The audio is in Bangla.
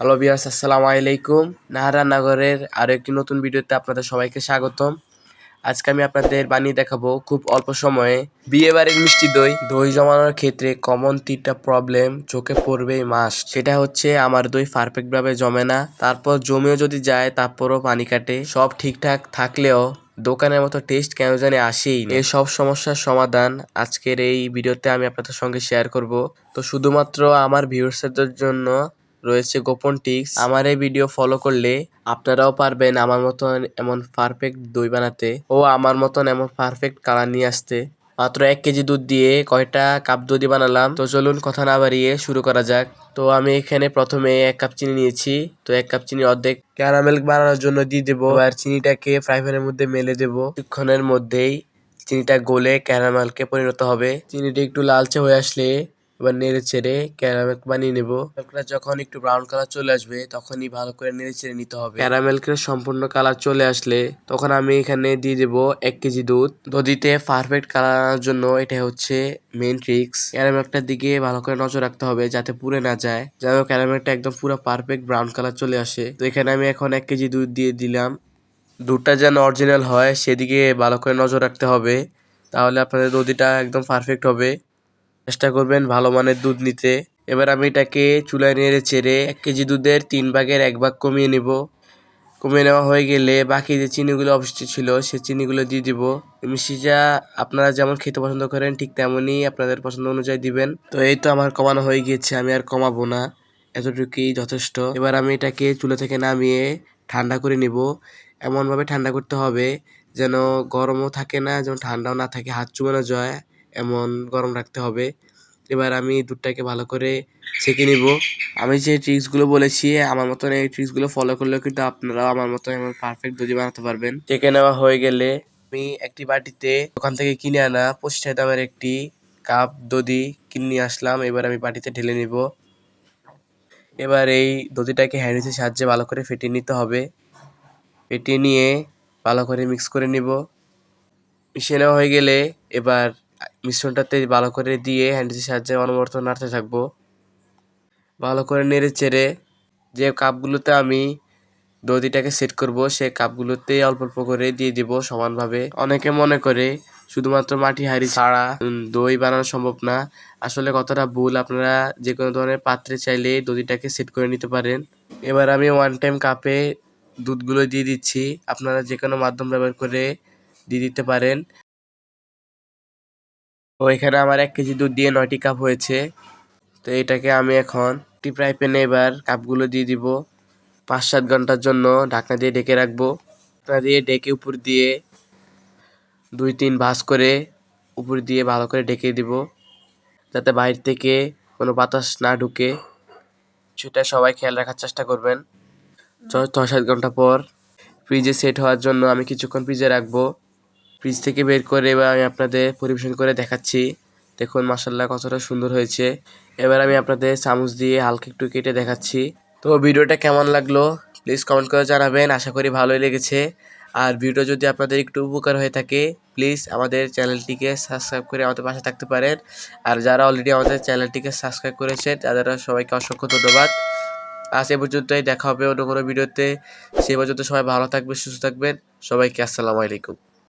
হ্যালো বিয়াস আসসালামু আলাইকুম। নাহারানগরের আরও একটি নতুন ভিডিওতে আপনাদের সবাইকে স্বাগতম। আজকে আমি আপনাদের বানিয়ে দেখাবো খুব অল্প সময়ে বিয়ে বাড়ির মিষ্টি দই। দই জমানোর ক্ষেত্রে কমন তিনটা প্রবলেম চোখে পড়বে মাস সেটা হচ্ছে আমার দই পারফেক্টভাবে জমে না, তারপর জমেও যদি যায় তারপরও পানি কাটে। সব ঠিকঠাক থাকলেও দোকানের মতো টেস্ট কেন জানি আসেই এই সব সমস্যার সমাধান আজকের এই ভিডিওতে আমি আপনাদের সঙ্গে শেয়ার করব। তো শুধুমাত্র আমার ভিউয়ার্সদের জন্য রয়েছে গোপন টিপস আমার এই ভিডিও ফলো করলে আপনারাও পারবেন আমার মতন এমন পারফেক্ট দই বানাতে ও আমার মতন এমন পারফেক্ট কালার নিয়ে আসতে। মাত্র এক কেজি দুধ দিয়ে কয়টা কাপ দধি বানালাম। তো চলুন কথা না বাড়িয়ে শুরু করা যাক। তো আমি এখানে প্রথমে এক কাপ চিনি নিয়েছি। তো এক কাপ চিনি অর্ধেক ক্যারামেল বানানোর জন্য দিয়ে দেবো। আর চিনিটাকে ফ্রাই প্যানের মধ্যে মেলে দেবো। কিছুক্ষণের মধ্যেই চিনিটা গলে ক্যারামেলকে পরিণত হবে। চিনিটা একটু লালচে হয়ে আসলে এবার নেড়ে ছেড়ে ক্যারামেল বানিয়ে নেব। যখন একটু ব্রাউন কালার চলে আসবে, তখনই ভালো করে নেড়ে ছেড়ে নিতে হবে। ক্যারামেলকে সম্পূর্ণ কালার চলে আসলে, তখন আমি এখানে দিয়ে দেবো এক কেজি দুধ। দধিতে পারফেক্ট কালার আনার জন্য এটা হচ্ছে মেন ট্রিক্স ক্যারামেলটার দিকে ভালো করে নজর রাখতে হবে যাতে পুড়ে না যায়। যেন ক্যারামেলটা একদম পুরো পারফেক্ট ব্রাউন কালার চলে আসে। তো এখানে আমি এখন এক কেজি দুধ দিয়ে দিলাম। দুধটা যেন অরিজিনাল হয়, সেদিকে ভালো করে নজর রাখতে হবে। তাহলে আপনাদের দধিটা একদম পারফেক্ট হবে। চেষ্টা করবেন ভালো মানের দুধ নিতে। এবার আমি এটাকে চুলায় নেড়ে চেড়ে এক কেজি দুধের তিন ভাগের এক ভাগ কমিয়ে নেব। কমিয়ে নেওয়া হয়ে গেলে বাকি যে চিনিগুলো অবশিষ্ট ছিল, সে চিনিগুলো দিয়ে দিব। মিষ্টিটা আপনারা যেমন খেতে পছন্দ করেন, ঠিক তেমনই আপনাদের পছন্দ অনুযায়ী দিবেন। তো এই তো আমার কমানো হয়ে গিয়েছে, আমি আর কমাবো না। এতটুকুই যথেষ্ট। এবার আমি এটাকে চুলা থেকে নামিয়ে ঠান্ডা করে নিব। এমনভাবে ঠান্ডা করতে হবে যেন গরমও থাকে না, যেন ঠান্ডাও না থাকে, হাত চুবানো যায়। এমন গরম রাখতে হবে। এবার আমি দুধটাকে ভালো করে ছেঁকে নিব। আমি যে ট্রিক্সগুলো বলেছি আমার মতন এই ট্রিক্সগুলো ফলো করলেও কিন্তু আপনারাও আমার মতো এমন পারফেক্ট দধি বানাতে পারবেন। ছেঁকে নেওয়া হয়ে গেলে আমি একটি বাটিতে দোকান থেকে কিনে আনা পঁচিশ দামের একটি কাপ দধি কিনে নিয়ে আসলাম। এবার আমি বাটিতে ঢেলে নিব। এবার এই দধিটাকে হ্যান্ডউইচের সাহায্যে ভালো করে ফেটিয়ে নিতে হবে। ফেটিয়ে নিয়ে ভালো করে মিক্স করে নিব। মিশিয়ে নেওয়া হয়ে গেলে এবার মিশ্রণটাতে ভালো করে দিয়ে হ্যান্ডেলের সাহায্যে অনবরত নাড়তে থাকব। ভালো করে নেড়ে চেড়ে যে কাপগুলোতে আমি দধিটাকে সেট করব, সে কাপগুলোতে অল্প অল্প করে দিয়ে দিব সমানভাবে। অনেকে মনে করে শুধুমাত্র মাটি হাঁড়ি ছাড়া দই বানানো সম্ভব না। আসলে কতটা ভুল, আপনারা যে কোনো ধরনের পাত্রে চাইলে দধিটাকে সেট করে নিতে পারেন। এবার আমি ওয়ান টাইম কাপে দুধগুলো দিয়ে দিচ্ছি। আপনারা যে কোনো মাধ্যম ব্যবহার করে দিয়ে দিতে পারেন। তো এখানে আমার এক কেজি দুধ দিয়ে নয়টি কাপ হয়েছে। তো এটাকে আমি এখন টি ফ্রাই প্যানে এবার কাপগুলো দিয়ে দিব। পাঁচ সাত ঘণ্টার জন্য ঢাকনা দিয়ে ডেকে রাখব। ঢাকনা দিয়ে ডেকে উপর দিয়ে দুই তিন ভাঁজ করে উপর দিয়ে ভালো করে ডেকে দিব। যাতে বাইরে থেকে কোনো বাতাস না ঢুকে। সেটা সবাই খেয়াল রাখার চেষ্টা করবেন। ছয় সাত ঘণ্টা পর ফ্রিজে সেট হওয়ার জন্য আমি কিছুক্ষণ ফ্রিজে রাখব। ফ্রিজ থেকে বের করে এবার আমি আপনাদের পরিবেশন করে দেখাচ্ছি। দেখুন মাসাল্লাহ কতটা সুন্দর হয়েছে। এবার আমি আপনাদের চামচ দিয়ে হালকা একটু কেটে দেখাচ্ছি। তো ভিডিওটা কেমন লাগল প্লিজ কমেন্ট করে জানাবেন। আশা করি ভালোই লেগেছে। আর ভিডিও যদি আপনাদের একটু উপকার হয়ে থাকে প্লিজ আমাদের চ্যানেলটিকে সাবস্ক্রাইব করে আমাদের পাশে থাকতে পারেন। আর যারা অলরেডি আমাদের চ্যানেলটিকে সাবস্ক্রাইব করেছে তাদের সবাইকে অসংখ্য ধন্যবাদ। আজ এ পর্যন্তই, দেখা হবে অন্য কোনো ভিডিওতে। সে পর্যন্ত সবাই ভালো থাকবে সুস্থ থাকবেন। সবাইকে আসসালামু আলাইকুম।